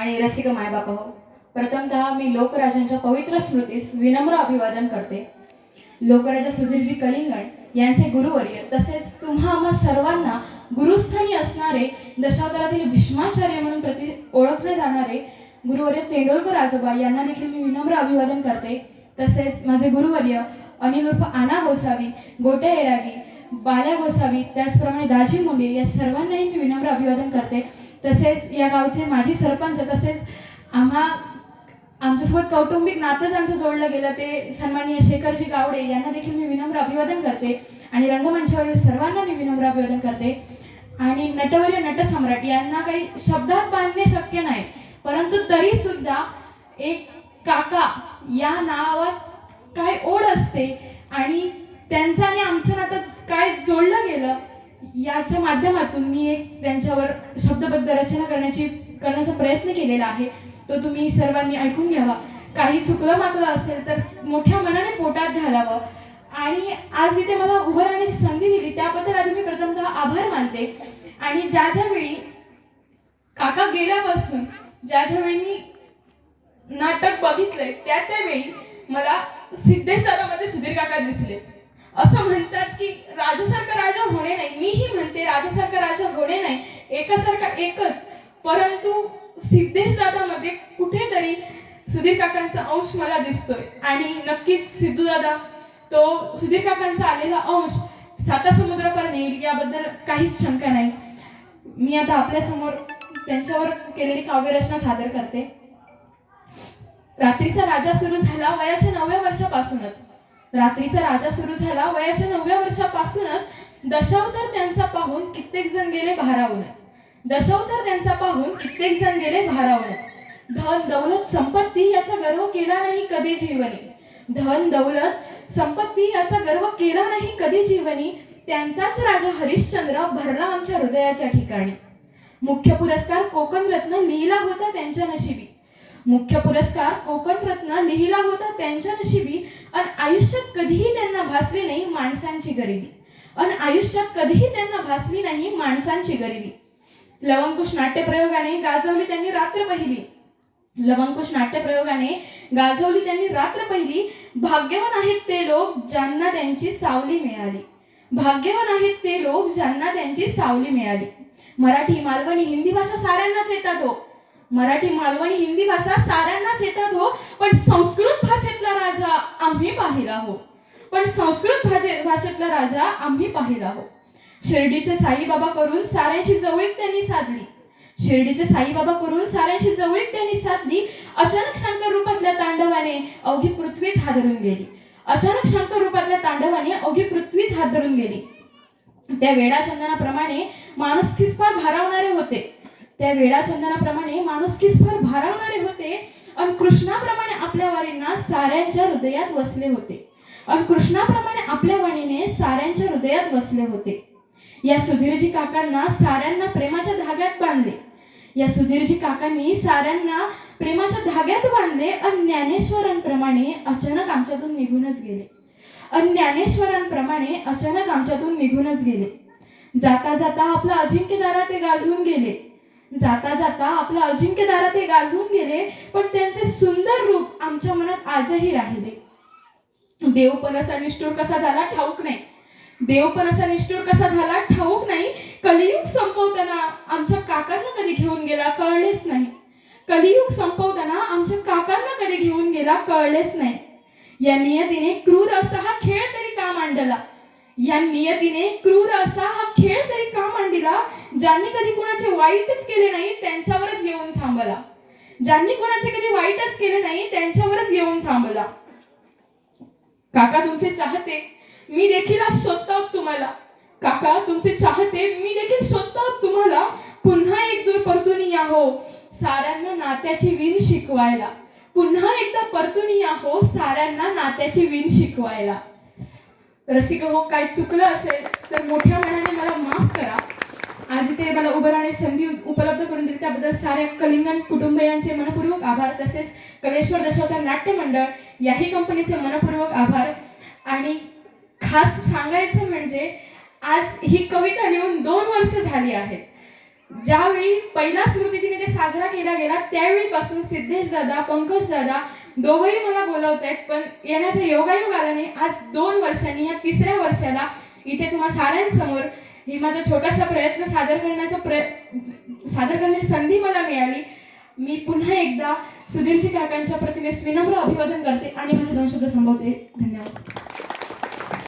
आणि रसिक मायबाप हो प्रथमतः मी लोकराजांच्या पवित्र स्मृतीस विनम्र अभिवादन करते. लोकराजा सुधीरजी कलिंगण यांचे गुरुवर्य तसेच तुम्हा आम्हा सर्वांना गुरुस्थानी असणारे दशावतारातील भीष्माचार्य म्हणून प्रति ओळखले जाणारे गुरुवर्य तेंडोलकर आजोबा यांना देखील मी विनम्र अभिवादन करते. तसेच माझे गुरुवर्य अनिल उर्फ आना गोसावी गोट्या एरागी बाल्या गोसावी त्याचप्रमाणे दाजी मुंडे या सर्वांनाही मी विनम्र अभिवादन करते. तसेच या गावचे माजी सरपंच तसेच आम्हा आमच्यासोबत कौटुंबिक नातं ज्यांचं जोडलं गेलं ते सन्माननीय शेखरजी गावडे यांना देखील मी विनम्र अभिवादन करते आणि रंगमंचावरील सर्वांना मी विनम्र अभिवादन करते. आणि नटवर्य नटसम्राट यांना काही शब्दात बांधणे शक्य नाही परंतु तरी सुद्धा एक काका या नावात काय ओढ असते आणि त्यांचा आणि आमचं नातं काय जोडलं गेलं याच्या माध्यमातून मी एक त्यांच्यावर शब्दबद्ध रचना करण्याची करण्याचा प्रयत्न केलेला आहे. तो तुम्ही सर्वांनी ऐकून घ्यावा. काही चुकलं मागलं असेल तर मोठ्या मनाने पोटात घालावं. आणि आज इथे मला उभं राहण्याची संधी दिली त्याबद्दल आधी मी प्रथमतः आभार मानते. आणि ज्या ज्या वेळी काका गेल्यापासून ज्या ज्या वेळी मी नाटक बघितलंय त्या त्यावेळी मला सिद्धेश्वरामध्ये सुधीर काका दिसले. असं म्हणतात की राजासारखा राजा होणे नाही. मीही म्हणते राजासारखा राजा होणे नाही. एकासारखा एकच. परंतु सिद्धेश दादामध्ये कुठेतरी सुधीर काकांचा अंश मला दिसतोय. आणि नक्कीच सिद्धू दादा तो सुधीर काकांचा आलेला अंश साता समुद्रापर नेईल याबद्दल काहीच शंका नाही. मी आता आपल्यासमोर त्यांच्यावर केलेली काव्यरचना सादर करते. रात्रीचा राजा सुरू झाला वयाच्या नवव्या वर्षापासूनच. रात्रीचा राजा सुरू झाला. वयाच्या नवव्या वर्षापासूनच दशावतार त्यांचा पाहून कित्येक जण गेले भारावूनच दशावतार त्यांचा पाहून कित्येक जण गेले भारावूनच धन दौलत संपत्ती याचा गर्व केला नाही कधी जीवनी. धन दौलत संपत्ती याचा गर्व केला नाही कधी जीवनी. त्यांचाच राजा हरिश्चंद्र भरला आमच्या हृदयाच्या ठिकाणी. मुख्य पुरस्कार कोकण रत्न लिहिला होता त्यांच्या नशिबी. मुख्य पुरस्कार कोकण रत्न लिहिला होता त्यांच्या नशिबी. आणि आयुष्यात कधीही त्यांना भासली नाही माणसांची गरिबी. आणि आयुष्यात कधीही त्यांना भासली नाही माणसांची गरिबी. लवंकुश नाट्यप्रयोगाने गाजवली त्यांनी रात्र पहिली. लवंकुश नाट्यप्रयोगाने गाजवली त्यांनी रात्र पहिली. भाग्यवान आहेत ते लोक ज्यांना त्यांची सावली मिळाली. भाग्यवान आहेत ते लोक ज्यांना त्यांची सावली मिळाली. मराठी मालवणी हिंदी भाषा साऱ्यांनाच येतात हो. मराठी मालवणी हिंदी भाषा साऱ्यांनाच येतात हो. पण संस्कृत भाषेतला राजा आम्ही पाहिला हो. पण संस्कृत भाषे भाषेतला राजा आम्ही पाहिला हो. शिर्डीचे साईबाबा करून साऱ्यांशी जवळीक त्यांनी साधली. शिर्डीचे साईबाबा करून साऱ्यांशी जवळीक त्यांनी साधली. अचानक शंकर रूपातल्या तांडवाने अवघी पृथ्वीच हादरून गेली. अचानक शंकर रूपातल्या तांडवाने अवघी पृथ्वीच हादरून गेली. त्या वेडा चंदनाप्रमाणे माणूस फार भारावणारे होते. त्या वेळा चंदनाप्रमाणे माणूस फार भारावणारे होते आणि कृष्णाप्रमाणे आपल्या वारींना साऱ्यांच्या हृदयात वसले होते. आणि कृष्णाप्रमाणे आपल्या वाणीने साऱ्यांच्या हृदयात वसले होते. या सुधीरजी काकांना साऱ्यांना प्रेमाच्या धाग्यात बांधले. या सुधीरजी काकांनी साऱ्यांना प्रेमाच्या धाग्यात बांधले आणि ज्ञानेश्वरांप्रमाणे अचानक आमच्यातून निघूनच गेले. आणि ज्ञानेश्वरांप्रमाणे अचानक आमच्यातून निघूनच गेले. जाता जाता आपलं अजिंक्य दारा ते गाजून गेले. जाता जाता आपलं अजिंक्य दारा ते गाजून गेले पण त्यांचे सुंदर रूप आमच्या मनात आजही राहिले. देव पण असा निष्ठूर कसा झाला? ठाऊक नाही. देव पण असा निष्ठूर कसा झाला? ठाऊक नाही. कलियुग संपवताना आमच्या काकांना कधी घेऊन गेला? कळलेच नाही. कलियुग संपवताना आमच्या काकांना कधी घेऊन गेला? कळलेच नाही. या नियतीने क्रूर असा हा खेळ तरी का मांडला? या नियतीने क्रूर असा हा खेळ तरी का मांडला? ज्यांनी कधी कुणाचे वाईटच केले नाही त्यांच्यावरच येऊन थांबला. ज्यांनी कुणाचे कधी वाईटच केले नाही त्यांच्यावरच येऊन थांबला. काका तुमचे चाहते मी देखील आज शोधतो तुम्हाला. काका तुमचे चाहते मी देखील शोधतो तुम्हाला. पुन्हा एक दूर परतून या हो साऱ्यांना नात्याची विण शिकवायला. पुन्हा एकदा परतून या हो साऱ्यांना नात्याची विण शिकवायला. रसिक हो काय चुकलं असेल तर मोठ्या मनाने मला माफ करा. आज इथे मला उभं राहण्याची संधी उपलब्ध करून दिली. त्याबद्दल साऱ्या कलिंगण कुटुंबियांचे मनपूर्वक आभार. तसेच कलेश्वर दशावतार नाट्य मंडळ याही कंपनीचे मनपूर्वक आभार. आणि खास सांगायचं म्हणजे आज ही कविता लिहून दोन वर्ष झाली आहेत. ज्यावेळी पहिला स्मृतिदिन ते साजरा केला गेला त्यावेळीपासून सिद्धेश दादा पंकज दादा दोघंही मला बोलवत आहेत. पण येण्याचा योगायोग आला नाही. आज दोन वर्षांनी या तिसऱ्या वर्षाला इथे तुम्हा साऱ्यांसमोर ही माझा छोटासा प्रयत्न सादर करण्याचा प्रय सादर करण्याची संधी मला मिळाली. मी पुन्हा एकदा सुधीरजी काकांच्या प्रतिमेस विनम्र अभिवादन करते आणि माझे दोन शब्द थांबवते. धन्यवाद.